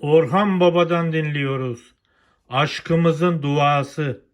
Orhan Baba'dan dinliyoruz. Aşkımızın duası.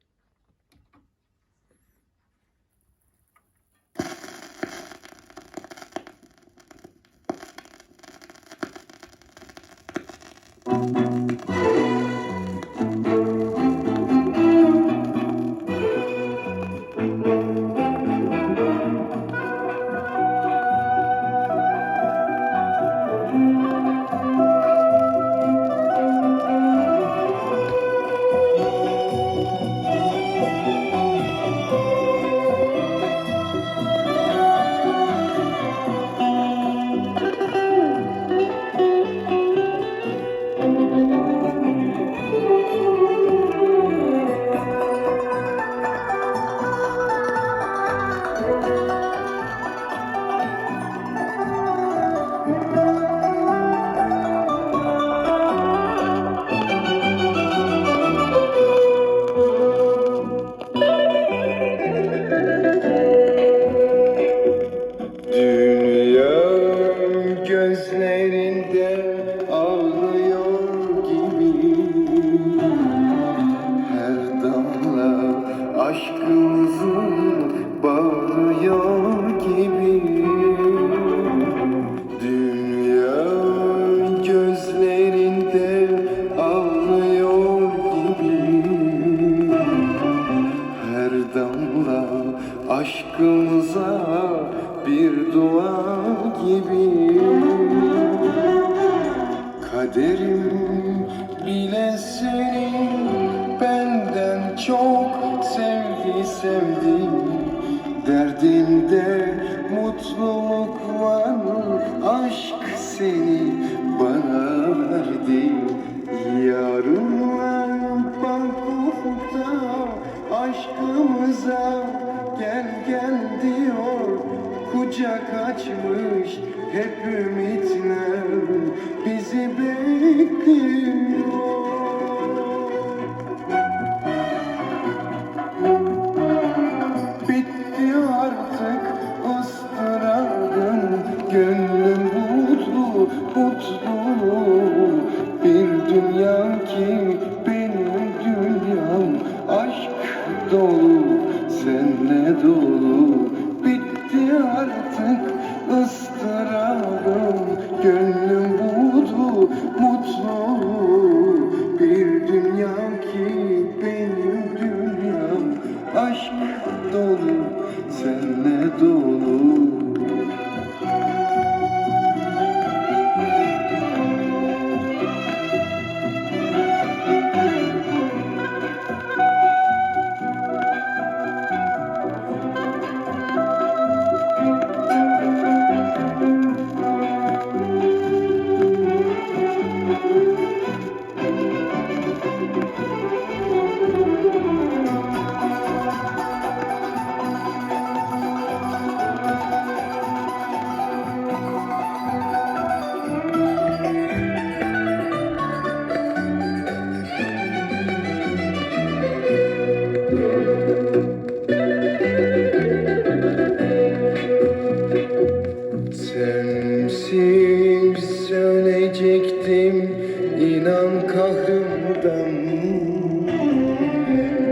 Gözlerinde ağlıyor gibi. Her damla aşkımızı bağlıyor Kaderim bile seni benden çok sevdi sevdi Derdimde mutluluk var aşk seni bana verdi. Yarınlar bak ufukta aşkımıza gel gel diyor. Kucak açmış hep ümitler. Bizi bekliyor dolu, senle dolu. Bitti artık ıstırabım Gönlüm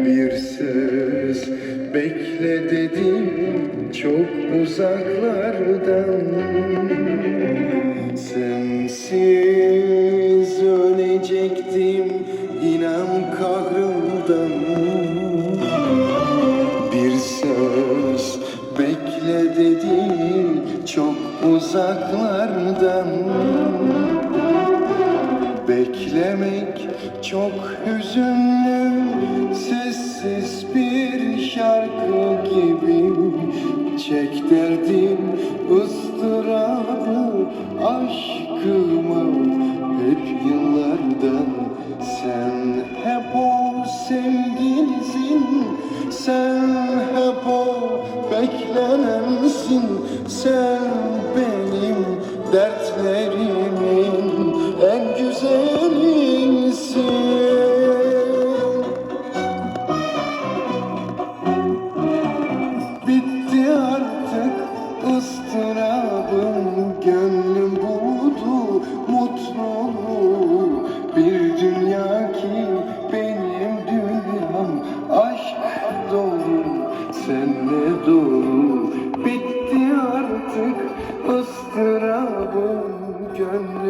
Bir söz bekle dedim çok uzaklardan. Sensiz ölecektim inan kahrımdan. Bir söz bekle dedi çok uzaklardan Beklemek çok hüzünlü Sessiz bir şarkı gibi. Çek derdim ıstırabı Aşkımı. Hep yıllardan Sen hep o sevgilisin. Sen hep o beklenensin Sen benim dertlerimin ıstırabım Gönlüm